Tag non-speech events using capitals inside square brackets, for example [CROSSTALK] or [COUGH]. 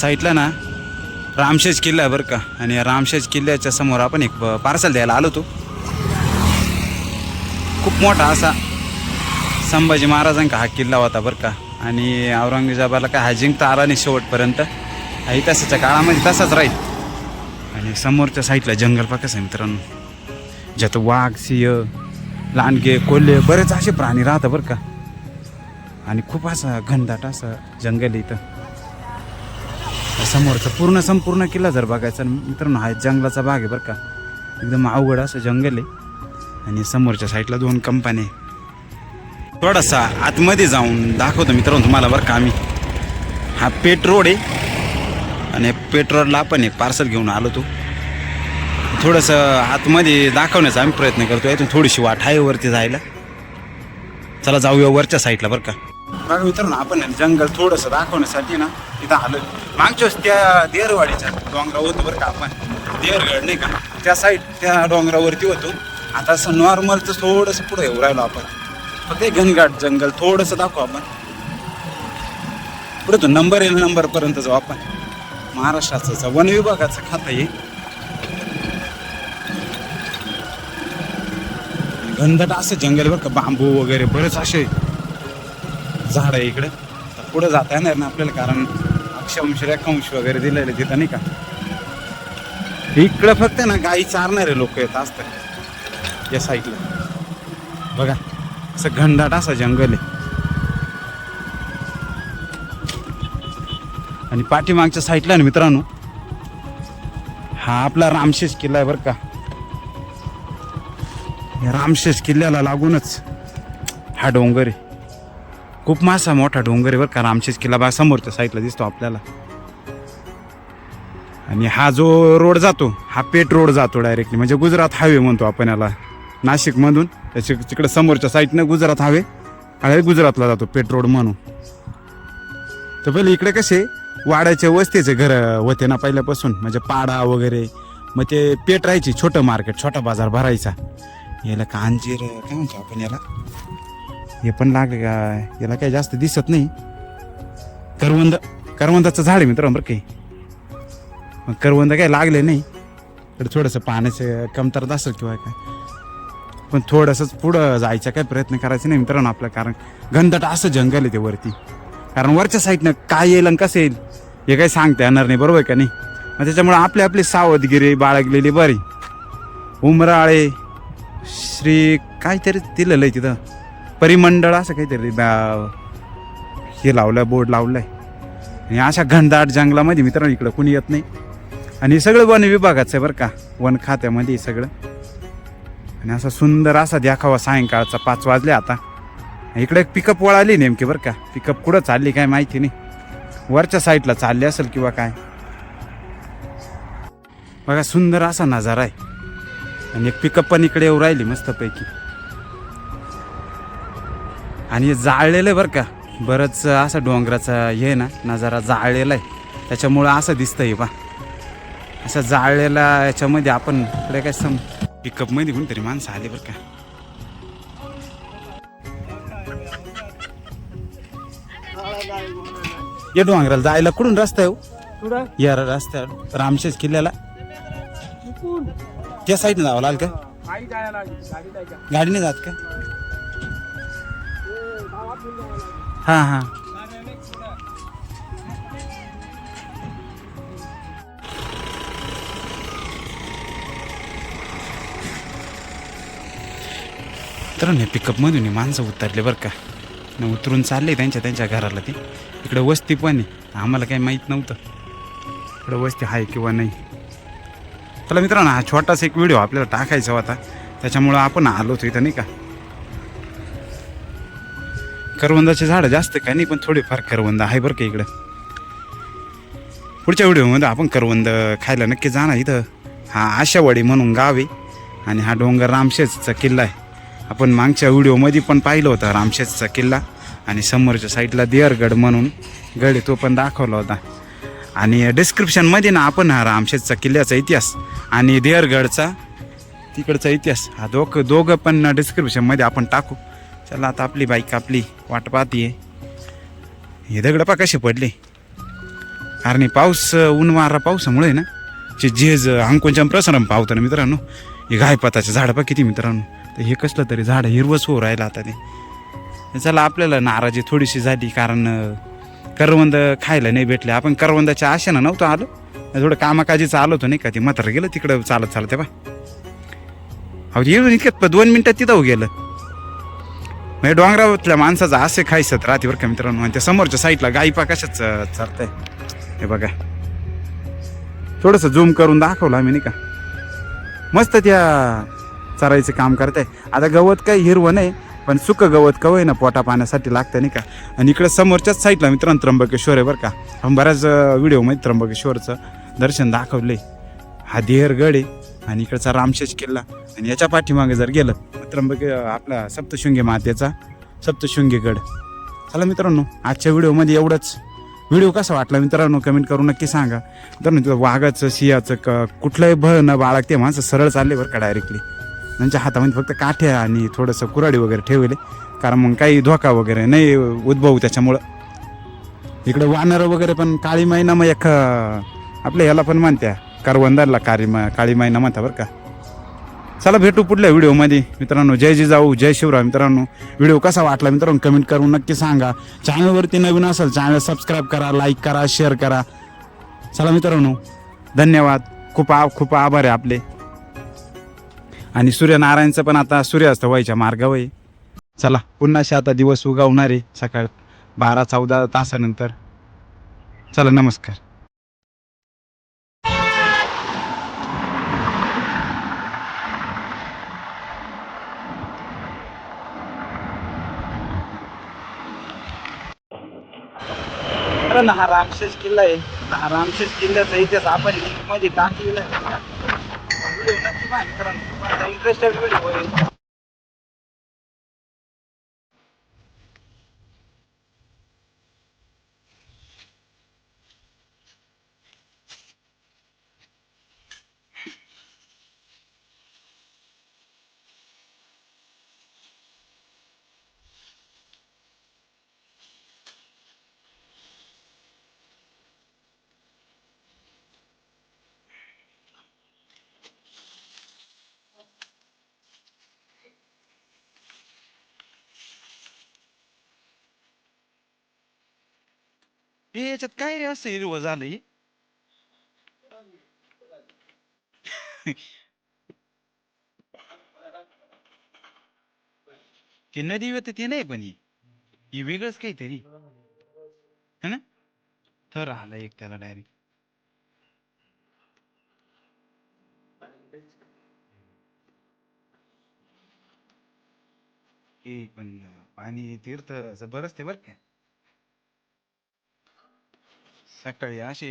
साईडला ना रामशेज किल्ला आहे बरं का. आणि रामशेज किल्ल्याच्या समोर आपण एक पार्सल द्यायला आलो तो खूप मोठा असा संभाजी महाराजांका हा किल्ला होता बरं का. आणि औरंगजेबाला काय हा जिंकता आला नाही शेवटपर्यंत. हा इतिहासाच्या काळामध्ये तसाच राहील. आणि समोरच्या साईडला जंगल पा आहे मित्रांनो. ज्यात वाघ सिंह लांडगे कोल्हे बरेच असे प्राणी राहतात बरं का. आणि खूप असा घनदाट असं जंगल इथं. समोरचा पूर्ण संपूर्ण किल्ला जर बघायचा मित्रांनो हा एक जंगलाचा भाग आहे बरं का. एकदम अवघड असं जंगल आहे. आणि समोरच्या साईडला दोन कंपन्या आहे थोडासा आतमध्ये जाऊन दाखवतो मित्रांनो तुम्हाला बरं का आम्ही. हा पेट रोड आहे. आणि पेट रोडला आपण एक पार्सल घेऊन आलो तो थोडंसं आतमध्ये दाखवण्याचा आम्ही प्रयत्न करतो. यातून थोडीशी वाट आहे वरती जायला. चला जाऊया वरच्या साईडला बरं का. बघा मित्रांनो आपण जंगल थोडंसं दाखवण्यासाठी ना इथं आलो. मागच्या त्या देरवाडीच्या डोंगरावर होतो बरं का आपण. देरगड नाही का? त्या साईड त्या डोंगरावरती होतो. आता असं नॉर्मलचं थोडंसं पुढे येऊ राहिलो आपण. फक्त घनघाट जंगल थोडंसं दाखवू आपण. पुढे तो नंबर येईल नंबरपर्यंत जाऊ आपण. महाराष्ट्राचं वन विभागाचं खातं आहे घनदाट असं जंगल बरं का बांबू वगैरे बरेच असे झाड आहे इकडे. पुढे जाता येणार ना आपल्याला कारण अक्षवंश रेखांश वगैरे दिलेले तिथं नाही का? इकडं फक्त ना गाई चारणारे लोक येत असतात. या साईडला. बघा असं घनदाट असं जंगल आहे. आणि पाठीमागच्या साईडला ना मित्रांनो हा आपला रामशेष किल्ला आहे बरं का. रामशेष किल्ल्याला लागूनच हा डोंगर आहे. खूप मासा मोठा डोंगर आहे बरं का. रामशेष किल्ला बा समोरच्या साईडला दिसतो आपल्याला. आणि हा जो रोड जातो हा पेट रोड जातो डायरेक्टली म्हणजे गुजरात हायवे म्हणतो आपण याला. नाशिकमधून त्याच्या तिकडे समोरच्या साईडनं गुजरात हायवे आणि गुजरातला जातो पेट रोड म्हणून. तर पहिले इकडे कसे वाड्याचे वस्तीचे घर होते ना पहिल्यापासून. म्हणजे पाडा वगैरे मग ते पेट राहायची छोटं मार्केट छोटा बाजार भरायचा. याला कांजीर काय म्हणतो आपण याला? हे पण लागले का? याला काही जास्त दिसत नाही. करवंद करवंदाचं झाड आहे मित्र बरं काही. मग करवंद काही लागले नाही. तर थोडंसं पाण्याचं कमतरता असेल किंवा काय. पण थोडंसंच पुढं जायचा काय प्रयत्न करायचा नाही मित्रांनो आपलं कारण घनदट असं जंगल आहे ते वरती. कारण वरच्या साईडनं काय येईल आणि कसं येईल हे काही सांगता येणार नाही बरोबर आहे का नाही? मग त्याच्यामुळे आपली आपली सावधगिरी बाळगलेली बरी. उमराळे श्री काहीतरी दिलेलं आहे तिथं. परिमंडळ असं काहीतरी बा- हे लावलं बोर्ड लावलंय. आणि अशा घनदाट जंगलामध्ये मित्रांनो इकडं कुणी येत नाही. आणि सगळं वन विभागाचं आहे बरं का. वन खात्यामध्ये सगळं. आणि असा सुंदर असा देखावा सायंकाळचा पाच वाजले आता. इकडे एक पिकअप वळाली नेमकी बरं का. पिकअप कुठं चालली काय माहिती नाही. वरच्या साईडला चालली असेल किंवा काय. बघा सुंदर असा नजारा आहे. आणि एक पिकअप पण इकडे येऊ राहिली मस्तपैकी. आणि हे जाळलेलं आहे बरं का. बरंच असं डोंगराचा हे आहे ना नजारा जाळलेला आहे. त्याच्यामुळं असं दिसतंय बा. असं जाळलेला याच्यामध्ये आपण इकडे काय सम पिकअपमध्ये कोणतरी माणसं आले बरं का. या डोंगराला जायला कुठून रस्ता आहे हो? या रस्त्या रामशेष किल्ल्याला. त्या साईडने जावं लागेल का? गाडीने जात का? हां हां. तर नाही पिकअपमधून माणसं उतरले बरं का. उतरून चालले त्यांच्या त्यांच्या घराला ते. इकडं वस्ती पण आहे. आम्हाला काही माहीत नव्हतं. इकडं वस्ती आहे किंवा नाही. चला मित्रांनो हा छोटासा एक व्हिडिओ आपल्याला टाकायचा होता. त्याच्यामुळं आपण आलो होतो इथं नाही का? करवंदाचे झाडं जास्त काय नाही पण थोडेफार करवंद आहे बरं का इकडं. पुढच्या व्हिडिओमध्ये आपण करवंद खायला नक्की जाणार इथं. हा आशावाडी म्हणून गाव आहे आणि हा डोंगर रामशेजचा किल्ला आहे. आपण मागच्या व्हिडिओमध्ये पण पाहिलं होतं रामशेजचा किल्ला आणि समोरच्या साईडला देअरगड म्हणून गड तो पण दाखवला होता. आणि डिस्क्रिप्शनमध्ये ना आपण हा रामशेजचा किल्ल्याचा इतिहास आणि देअरगडचा तिकडचा इतिहास हा दोघं दोघं पण डिस्क्रिप्शनमध्ये आपण टाकू. चला आता आपली बाईक आपली वाट पाहतीये. हे दगड पा कसे पडले. कारण हे पाऊस ऊन वारा पावसामुळे ना जे झेज अंकुंच्या प्रसारण पावतं ना मित्रांनो. हे गायपाताचे झाडं पा किती मित्रांनो. तर हे कसलं तरी झाड हिरवंच हो राहिलं आता ते. चला आपल्याला नाराजी थोडीशी झाली कारण करवंद खायला नाही भेटले. आपण करवंदाच्या आशेनं नव्हतं आलो. थोडं कामाकाजीचं आलो होतो नाही का ते म्हातारं गेलं तिकडं चालत चालत बा अहो येऊन इतक्यात प- दोन मिनटात तिथं गेलं. म्हणजे डोंगरातल्या माणसाचं असे खायचं राहते बरं का मित्रांनो. आणि त्या समोरच्या साईडला गायपा कशाच चालतंय हे बघा. थोडंसं झूम करून दाखवलं आम्ही नाही का? मस्त त्या चरायचं काम करताय. आता गवत काही हिरवं नाही पण सुकं गवत कवय ना पोटा पाण्यासाठी लागतं नाही का? आणि इकडे समोरच्याच साईडला मित्रांनो त्र्यंबकेश्वर आहे बरं का. आपण बऱ्याच व्हिडिओमध्ये त्र्यंबकेश्वरचं दर्शन दाखवले हा देहरगड आहे. आणि इकडचा रामशेष किल्ला. आणि याच्या पाठीमागे जर गेलं तर त्र्यंबके आपला सप्तशृंगी मातेचा सप्तशृंगी गड चला मित्रांनो आजच्या व्हिडिओमध्ये एवढंच. व्हिडिओ कसा वाटला मित्रांनो कमेंट करून नक्की सांगा. मित्रांनो तिथं वाघाचं सिंहाचं क कुठलंही भय न बाळगते माणसं सरळ चालले बरं का डायरेक्टली त्यांच्या हातामध्ये फक्त काठ्या आणि थोडंसं कुराडी वगैरे ठेवले. कारण मग काही धोका वगैरे नाही उद्भवू त्याच्यामुळं. इकडं वानरं वगैरे पण काळी मैना मग एक आपल्या याला पण मानत्या करवंदाला काळी मा काळी मैना म्हणता बरं का? चला भेटू पुढल्या व्हिडिओमध्ये. मित्रांनो जय जिजाऊ जय शिवराय. मित्रांनो व्हिडिओ कसा वाटला मित्रांनो कमेंट करून नक्की सांगा. चॅनलवरती नवीन असेल चॅनल सबस्क्राईब करा लाईक करा शेअर करा. चला मित्रांनो धन्यवाद. खूप आ खूप आभार आहे आपले. आणि सूर्यनारायणचं पण आता सूर्यास्त व्हायच्या मार्गावर आहे. चला पुन्हा आता दिवस उगवणार आहे सकाळ बारा चौदा तासानंतर. चला नमस्कार. अरे हा रामशेष किल्ला आहे. हा रामशेष किल्ल्याचा इतिहास आपण मध्ये टाकलेला आहे. नक्की इंटरेस्टेड होईल हे याच्यात काय रे असं हिरवं झालंय [LAUGHS] ते नदी होते ते नाही पण हे. वेगळंच काहीतरी. है ना? थर आला एक त्याला डायरेक्ट हे पण पाणी तीर्थ बरंच ते बरं का? सकाळी असे